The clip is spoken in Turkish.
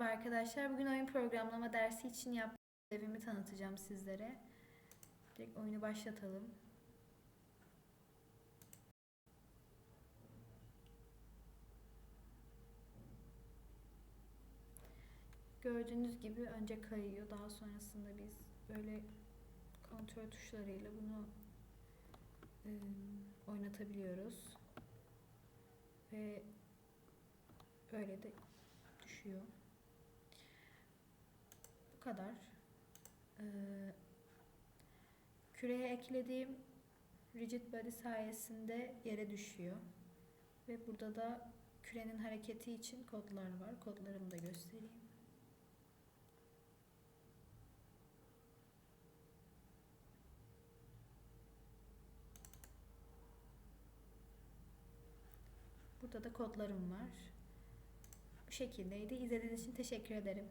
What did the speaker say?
Merhaba arkadaşlar. Bugün oyun programlama dersi için yaptığım ödevimi tanıtacağım sizlere. Direkt oyunu başlatalım. Gördüğünüz gibi önce kayıyor. Daha sonrasında biz böyle kontrol tuşlarıyla bunu e, oynatabiliyoruz. Ve öyle de düşüyor. Kadar. Ee, küreye eklediğim rigid body sayesinde yere düşüyor. Ve burada da kürenin hareketi için kodlar var. Kodlarımı da göstereyim. Burada da kodlarım var. Bu şekildeydi. İzlediğiniz için teşekkür ederim.